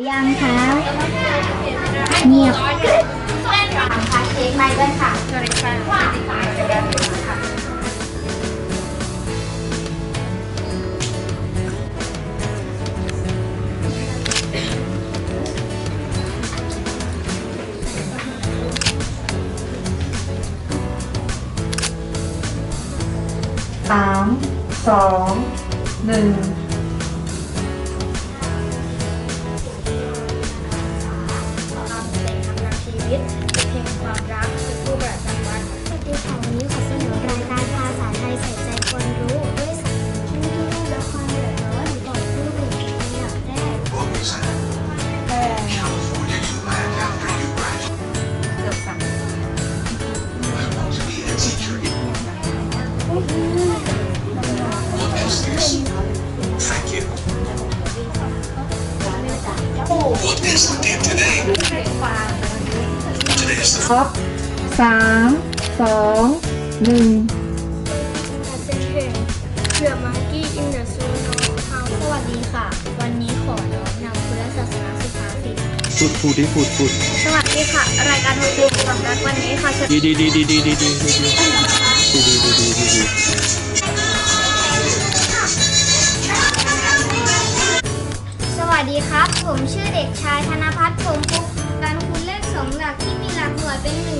รือยังคะเงียบค่ะเค้กไปด้วยค่ะสวัสดีค่ะสามสองหนึ่ง ครับสามสองหนึ่งเป็นเพลงเชื่อมังกี้อินเดอะซูโนเฮาสวัสดีค่ะ วันนี้ขอน้อมนำพุทธศาสนาสุภาษิตพูดพูดดิพูดพูดสวัสดีค่ะ รายการโฮมความรักวันนี้ค่ะจะดีดีดีดีดีดีดีดีดีดีดีดี ครับ ผมชื่อเด็กชายธนพัฒน์พรหมพุกการคูณเลขสองหลักที่มีหลักหน่วยเป็นหนึ่ง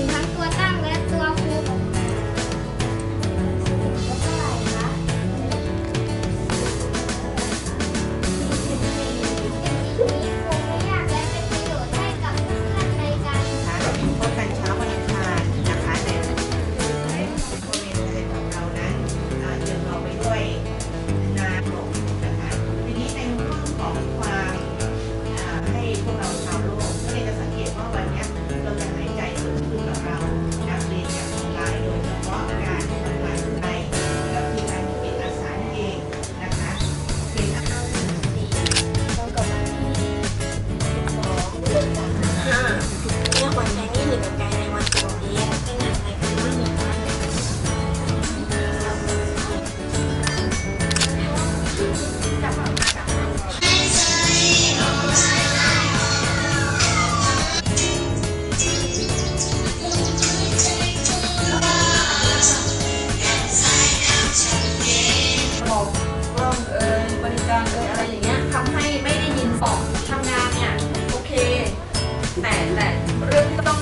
แต่แต่เรื่องที่ต้อง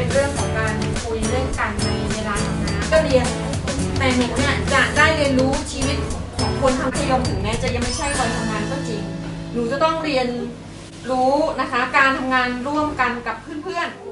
เป็นเรื่องของการคุยเรื่องกันในเวลาทำงานก็เรียนแต่หนูเนี่ยจะได้เรียนรู้ชีวิตของคนทำพยมถึงแม้จะยังไม่ใช่วัยทำงานก็จริง หนูจะต้องเรียนรู้นะคะ การทำงานร่วมกันกับเพื่อนๆ